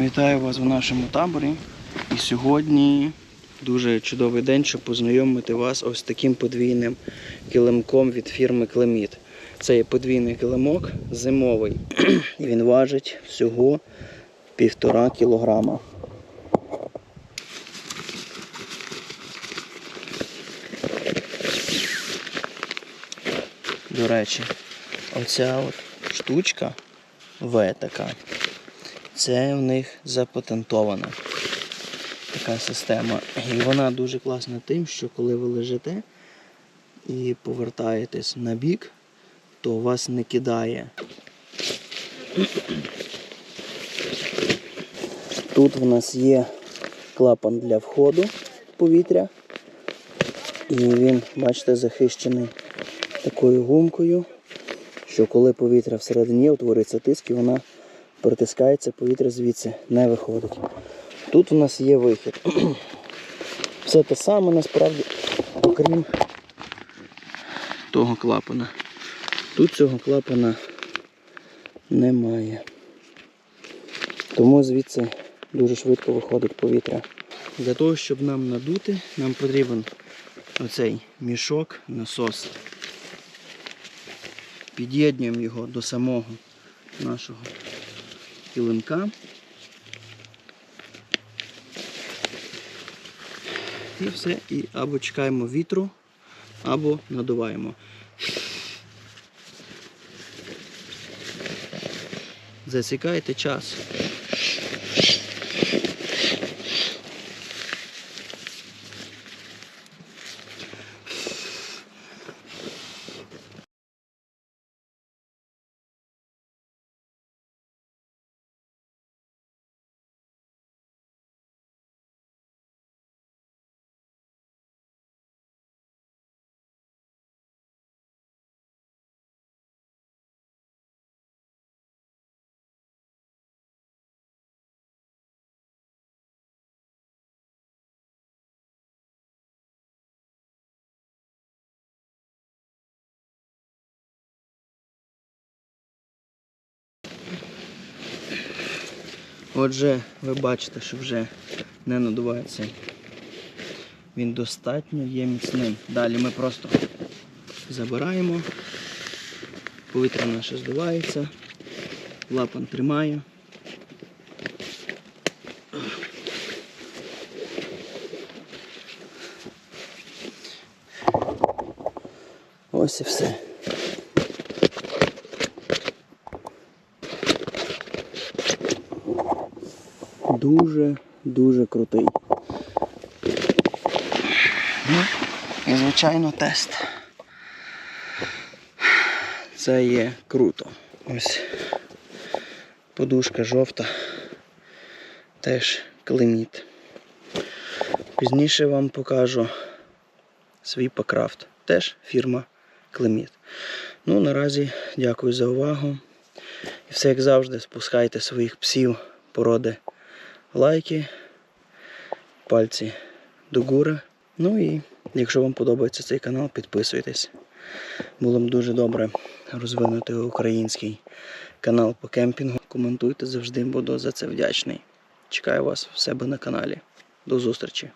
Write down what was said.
Вітаю вас в нашому таборі. І сьогодні дуже чудовий день, щоб познайомити вас ось таким подвійним килимком від фірми Клеміт. Це є подвійний килимок зимовий. Він важить всього півтора кілограма. До речі, оця от штучка В така. Це в них запатентована така система. І вона дуже класна тим, що коли ви лежите і повертаєтесь на бік, то вас не кидає. Тут в нас є клапан для входу повітря. І він, бачите, захищений такою гумкою, що коли повітря всередині утворюється тиск, і вона протискається, повітря звідси не виходить. Тут у нас є вихід. Все те саме насправді, окрім того клапана. Тут цього клапана немає. Тому звідси дуже швидко виходить повітря. Для того, щоб нам надути, нам потрібен оцей мішок, насос. Під'єднуємо його до самого нашого килимка. І все, і або чекаємо вітру, або надуваємо. Засікайте час. Отже, ви бачите, що вже не надувається. Він достатньо є міцним. Далі ми просто забираємо, повітря наше здувається, лапан тримає. Ось і все. Дуже дуже крутий. Ну, і звичайно тест. Це є круто. Ось подушка жовта. Теж клеміт. Пізніше вам покажу свій покрафт. Теж фірма Клеміт. Ну, наразі дякую за увагу. І все як завжди, спускайте своїх псів породи лайки, пальці до гури. Ну і якщо вам подобається цей канал, підписуйтесь. Було б дуже добре розвинути український канал по кемпінгу. Коментуйте завжди, буду за це вдячний. Чекаю вас в себе на каналі. До зустрічі!